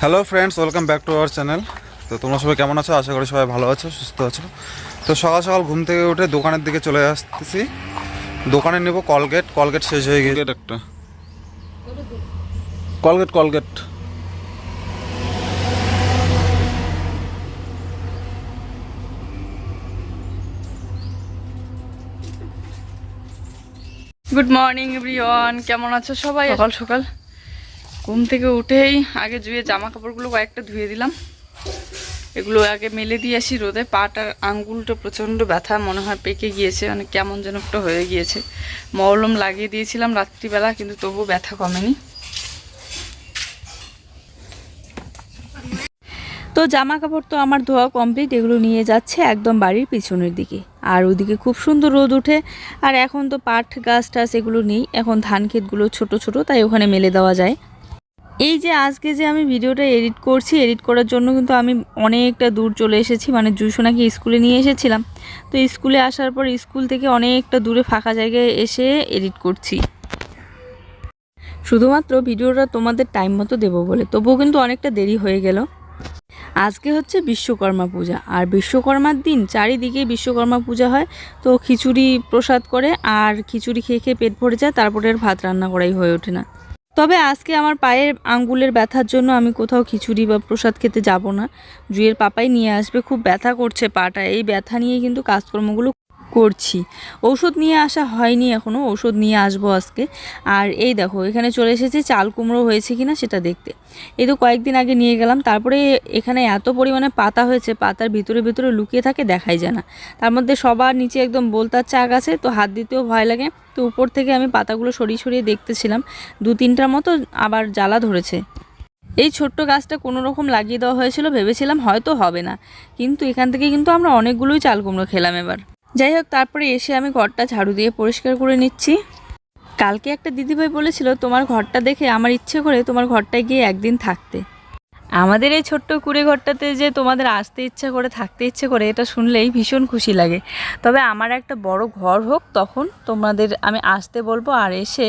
Hello friends welcome back to our channel তো তোমরা সবাই কেমন আছো? আশা করি সবাই ভালো আছো সুস্থ আছো। তো সকাল সকাল ঘুম থেকে উঠে দোকানের দিকে চলে আসতেছি। দোকানে নেব কলগেট কলগেট শেষ হয়ে গিয়েছে একটা। Colgate Colgate good morning everyone কেমন আছো সবাই? সকাল সকাল। ঘুম থেকে উঠেই আগে ধুয়ে জামা কাপড়গুলো কয়েকটা ধুয়ে দিলাম। এগুলো আগে মেলে দিয়ে আসি রোদে। পাটার আঙ্গুলটা প্রচণ্ড ব্যথা, মনে হয় পেকে গিয়েছে মানে কেমন যেন একটা হয়ে গিয়েছে। মলম লাগিয়ে দিয়েছিলাম রাত্রিবেলা, কিন্তু তবু ব্যথা কমেনি। তো জামা কাপড় তো আমার ধোয়া কমপ্লিট, এগুলো নিয়ে যাচ্ছে একদম বাড়ির পিছনের দিকে। আর ওদিকে খুব সুন্দর রোদ ওঠে, আর এখন তো পাট, গাছ টাছ এগুলো নেই। এখন ধান ক্ষেতগুলো ছোট ছোট, তাই ওখানে মেলে দেওয়া যায়। এই যে আজকে যে আমি ভিডিওটা এডিট করছি, এডিট করার জন্য কিন্তু আমি অনেকটা দূর চলে এসেছি। মানে জুসোনাকে স্কুলে নিয়ে এসেছিলাম। তো স্কুলে আসার পর স্কুল থেকে অনেকটা দূরে ফাঁকা জায়গায় এসে এডিট করছি। শুধুমাত্র ভিডিওটা তোমাদের টাইম মতো দেবো বলে। তবুও কিন্তু অনেকটা দেরি হয়ে গেল। আজকে হচ্ছে বিশ্বকর্মা পূজা। আর বিশ্বকর্মার দিন চারিদিকে বিশ্বকর্মা পূজা হয়। তো খিচুড়ি প্রসাদ করে, আর খিচুড়ি খেয়ে খেয়ে পেট ভরে যায়, তারপরে আর ভাত রান্না করাই হয়ে ওঠে না। তবে আজকে আমার পায়ের আঙ্গুলের ব্যথার জন্য আমি কোথাও খিচুড়ি বা প্রসাদ খেতে যাব না। জুয়ের পাপাই নিয়ে আসবে, খুব ব্যথা করছে পাটা। এই ব্যথা নিয়ে কিন্তু কাজকর্মগুলো করছি। ওষুধ নিয়ে আসা হয়নি এখনও ওষুধ নিয়ে আসব আজকে। আর এই দেখো, এখানে চলে এসেছে, চাল কুমড়ো হয়েছে কি না সেটা দেখতে। এই তো কয়েকদিন আগে নিয়ে গেলাম, তারপরে এখানে এত পরিমাণে পাতা হয়েছে, পাতার ভিতরে ভিতরে লুকিয়ে থাকে, দেখাই যায় না। তার মধ্যে সবার নিচে একদম বলতার চাক আছে, তো হাত দিতেও ভয় লাগে। তো উপর থেকে আমি পাতাগুলো সরিয়ে সরিয়ে দেখতেছিলাম দু তিনটার মতো আবার জ্বালা ধরেছে। এই ছোট্ট গাছটা কোনো রকম লাগিয়ে দেওয়া হয়েছিল, ভেবেছিলাম হয়তো হবে না। কিন্তু এখান থেকে কিন্তু আমরা অনেকগুলোই চাল কুমড়ো খেলাম এবার। যাই হোক, তারপরে এসে আমি ঘরটা ঝাড়ু দিয়ে পরিষ্কার করে নিচ্ছি। কালকে একটা দিদিভাই বলেছিল, তোমার ঘরটা দেখে আমার ইচ্ছে করে তোমার ঘরটায় গিয়ে একদিন থাকতে। আমাদের এই ছোট্ট কুড়ে ঘরটাতে যে তোমাদের আসতে ইচ্ছা করে, থাকতে ইচ্ছে করে, এটা শুনলেই ভীষণ খুশি লাগে। তবে আমার একটা বড় ঘর হোক, তখন তোমাদের আমি আসতে বলব আর এসে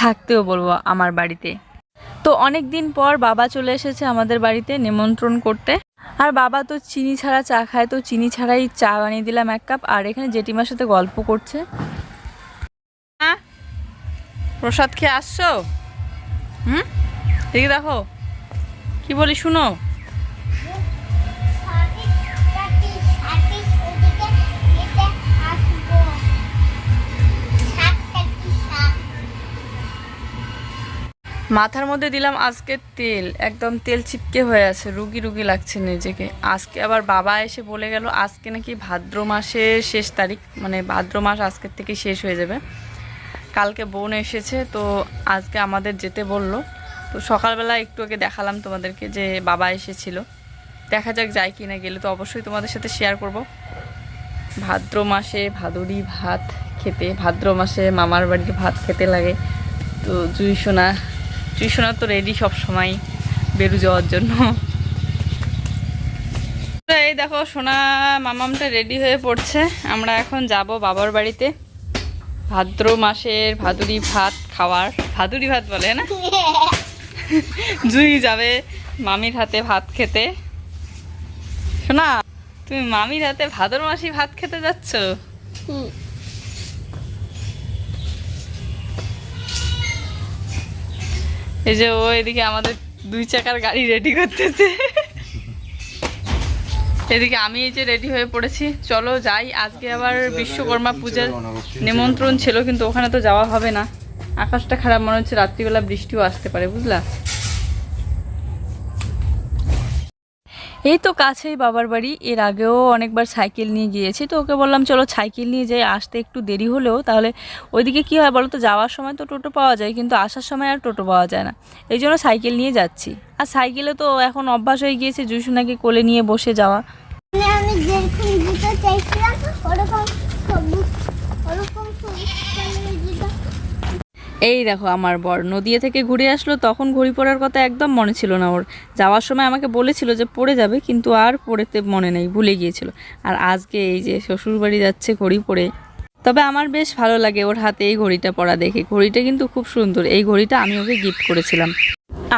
থাকতেও বলব আমার বাড়িতে। তো অনেক দিন পর বাবা চলে এসেছে আমাদের বাড়িতে নিমন্ত্রণ করতে। আর বাবা তো চিনি ছাড়া চা খায়, তো চিনি ছাড়াই চা বানিয়ে দিলাম এক কাপ। আর এখানে জেঠিমার সাথে গল্প করছে। প্রসাদ খেয়ে আসছো? হুম? দেখি দেখো, কি বলি শুনো? মাথার মধ্যে দিলাম আজকে তেল। একদম তেল চিপকে হয়ে আছে, রুগী রুগী লাগছে নিজেকে। আজকে আবার বাবা এসে বলে গেল, আজকে নাকি ভাদ্র মাসের শেষ তারিখ মানে ভাদ্র মাস আজকের থেকে শেষ হয়ে যাবে। কালকে বোন এসেছে, তো আজকে আমাদের যেতে বলল। তো সকালবেলা একটু আগে দেখালাম তোমাদেরকে যে বাবা এসেছিল। দেখা যাক যায় কি না গেলে তো অবশ্যই তোমাদের সাথে শেয়ার করব। ভাদ্র মাসে ভাদুরি ভাত খেতে, ভাদ্র মাসে মামার বাড়ির ভাত খেতে লাগে। তো জুই সোনা সোনা তো রেডি সব সময় বেরু যাওয়ার জন্য। এই দেখো সোনা মামামটা রেডি হয়ে পড়ছে। আমরা এখন যাব বাবার বাড়িতে। ভাদ্র মাসের ভাদুরি ভাত খাওয়ার। ভাদুরি ভাত বলে না? জুই যাবে মামির হাতে ভাত খেতে। শোনা তুমি মামির হাতে ভাদর মাসি ভাত খেতে যাচ্ছ? এই যে ও এদিকে আমাদের দুই চাকার গাড়ি রেডি করতেছে। এদিকে আমি এই যে রেডি হয়ে পড়েছি। চলো যাই, আজকে আবার বিশ্বকর্মা পূজার নিমন্ত্রণ ছিল, কিন্তু ওখানে তো যাওয়া হবে না। আকাশটা খারাপ, মনে হচ্ছে রাত্রিবেলা বৃষ্টিও আসতে পারে, বুঝলা? এই তো কাছেই বাবার বাড়ি। এর আগেও অনেকবার সাইকেল নিয়ে গিয়েছি, তো ওকে বললাম, চলো সাইকেল নিয়ে যাই, আসতে একটু দেরি হলেও। তাহলে ওইদিকে কী হয় বলো তো যাওয়ার সময় তো টোটো পাওয়া যায়, কিন্তু আসার সময় আর টোটো পাওয়া যায় না। এই জন্য সাইকেল নিয়ে যাচ্ছি। আর সাইকেলে তো এখন অভ্যাস হয়ে গিয়েছে, জুসুনাকে কোলে নিয়ে বসে যাওয়া। আমি যেরকম জুতো চাইছিলাম, ওরকম ওরকম এই দেখো আমার বর, নদিয়া থেকে ঘুরে আসলো, তখন ঘড়ি পড়ার কথা একদম মনে ছিল না ওর। যাওয়ার সময় আমাকে বলেছিল যে পড়ে যাবে, কিন্তু আর পড়েতে মনে নেই, ভুলে গিয়েছিল। আর আজকে এই যে শ্বশুর বাড়ি যাচ্ছে ঘড়ি পরে তবে আমার বেশ ভালো লাগে ওর হাতে এই ঘড়িটা পরা দেখে। ঘড়িটা কিন্তু খুব সুন্দর, এই ঘড়িটা আমি ওকে গিফট করেছিলাম।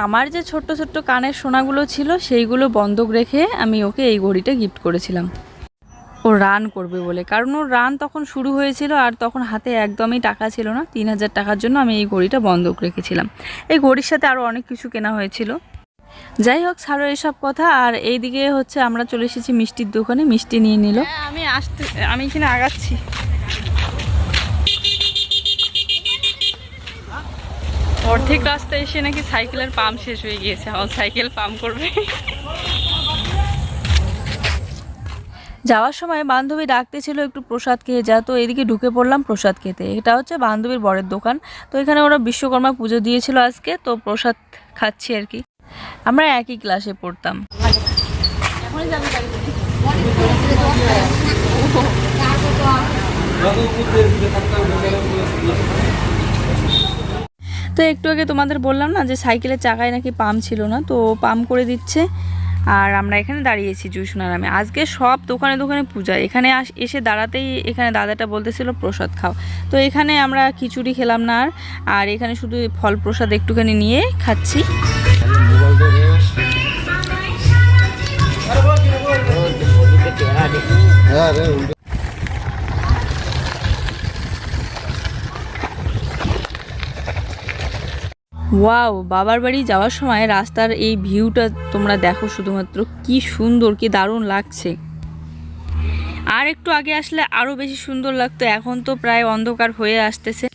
আমার যে ছোট্ট ছোট্ট কানের সোনাগুলো ছিল, সেইগুলো বন্ধক রেখে আমি ওকে এই ঘড়িটা গিফট করেছিলাম। ও রান করবে বলে। কারণ ওর রান তখন শুরু হয়েছিল আর তখন হাতে একদমই টাকা ছিল না। তিন হাজার টাকার জন্য আমি এই ঘড়িটা বন্ধক রেখেছিলাম। এই ঘড়ির সাথে আরও অনেক কিছু কেনা হয়েছিল। যাই হোক ছাড়ো এসব কথা। আর এইদিকে হচ্ছে আমরা চলে এসেছি মিষ্টির দোকানে। মিষ্টি নিয়ে নিল। হ্যাঁ, আমি আসতে আমি এখানে আগাচ্ছি। অর্ধেক রাস্তায় এসে নাকি সাইকেলের পাম্প শেষ হয়ে গিয়েছে। আমার সাইকেল পাম্প করবে। যাওয়ার সময় বান্ধবী ডাকতে ছিল একটু প্রসাদ খেয়ে যা, তো এদিকে ঢুকে পড়লাম প্রসাদ খেতে। এটা হচ্ছে বান্ধবীর বরের দোকান। তো এখানে ওরা বিশ্বকর্মা পুজো দিয়েছিল আজকে, তো প্রসাদ খাচ্ছি আর কি। আমরা একই ক্লাসে পড়তাম। তো একটু আগে তোমাদের বললাম না যে সাইকেলের চাকায় নাকি পাম্প ছিল না, তো পাম্প করে দিচ্ছে। আর আমরা এখানে দাঁড়িয়েছি জুসুনার আমি আজকে সব দোকানে দোকানে পূজা। এখানে এসে দাঁড়াতেই এখানে দাদাটা বলতেছিল, প্রসাদ খাও। তো এখানে আমরা খিচুড়ি খেলাম না আর আর এখানে শুধু ফল প্রসাদ একটুখানি নিয়ে খাচ্ছি। ওয়াও, বাবার বাড়ি যাওয়ার সময় রাস্তার এই ভিউটা তোমরা দেখো শুধুমাত্র। কি সুন্দর, কি দারুণ লাগছে। আর একটু আগে আসলে আরও বেশি সুন্দর লাগতো, এখন তো প্রায় অন্ধকার হয়ে আসতেছে।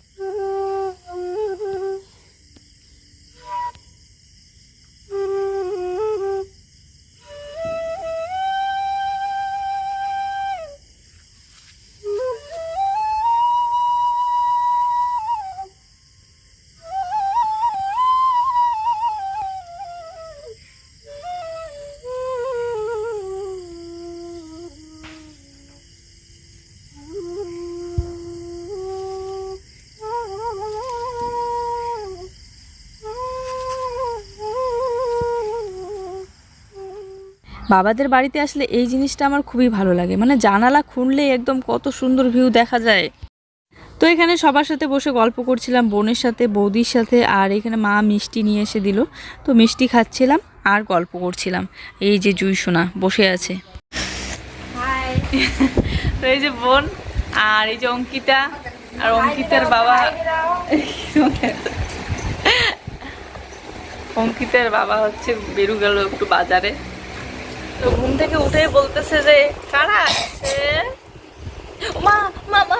বাবাদের বাড়িতে আসলে এই জিনিসটা আমার খুবই ভালো লাগে। মানে জানালা খুললে একদম কত সুন্দর ভিউ দেখা যায়। তো এখানে সবার সাথে বসে গল্প করছিলাম বোনের সাথে বৌদির সাথে আর এখানে মা মিষ্টি নিয়ে এসে দিল। তো মিষ্টি খাচ্ছিলাম আর গল্প করছিলাম। এই যে জুই সোনা বসে আছে। তো এই যে বোন আর এই যে অঙ্কিতা আর অঙ্কিতার বাবা। অঙ্কিতার বাবা হচ্ছে বেরু গেল একটু বাজারে। তো ঘুম থেকে উঠে বলতেছে যে কারা আসছে মা মা মা।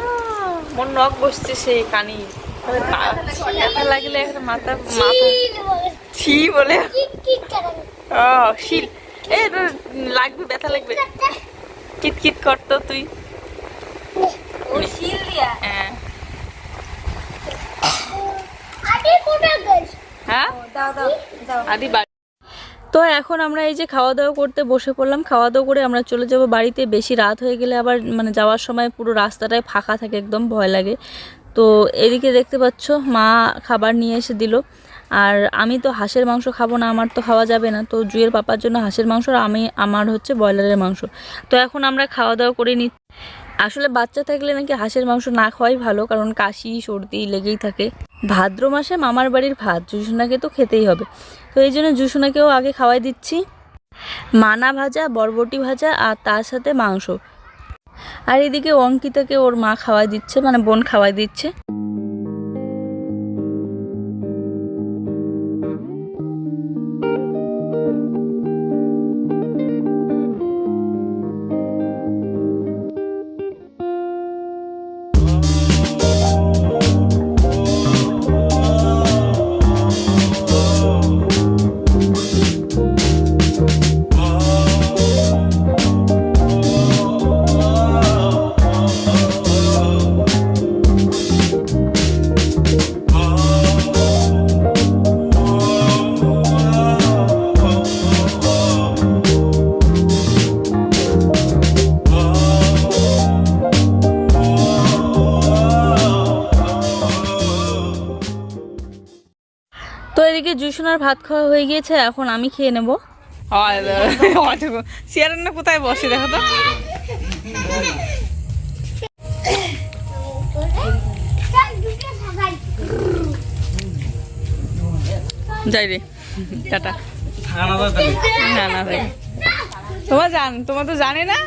মোর নখ বসছে সেই কানি। মানে লাগলে একটা মাথা মাথা ছি বলে। ও শিল। এ লাগবে ব্যথা লাগবে। কিট কিট করতো তুই। হ্যাঁ। হ্যাঁ? আদি বাড়ি তো এখন আমরা এই যে খাওয়া দাওয়া করতে বসে পড়লাম খাওয়া দাওয়া করে আমরা চলে যাব বাড়িতে। বেশি রাত হয়ে গেলে আবার মানে যাওয়ার সময় পুরো রাস্তাটায় ফাঁকা থাকে, একদম ভয় লাগে। তো এদিকে দেখতে পাচ্ছ, মা খাবার নিয়ে এসে দিল। আর আমি তো হাঁসের মাংস খাব না, আমার তো খাওয়া যাবে না। তো জুয়ের পাপার জন্য হাঁসের মাংস আর আমি, আমার হচ্ছে ব্রয়লারের মাংস। তো এখন আমরা খাওয়া দাওয়া করে নি আসলে বাচ্চা থাকলে নাকি হাঁসের মাংস না খাওয়াই ভালো, কারণ কাশি, সর্দি লেগেই থাকে। ভাদ্র মাসে মামার বাড়ির ভাত, জুসোনাকে তো খেতেই হবে। তো এই জন্য জুসোনাকেও আগে খাওয়াই দিচ্ছি। মানা ভাজা, বরবটি ভাজা আর তার সাথে মাংস। আর এদিকে অঙ্কিতাকে ওর মা খাওয়াই দিচ্ছে মানে বোন খাওয়াই দিচ্ছে। জুসোনার ভাত খাওয়া হয়ে গিয়েছে, এখন আমি খেয়ে নেব। চেয়ারের না কোথায় বসে, দেখো তো। যাই রে, টাটা। তোমার জান, তোমার তো জানে না?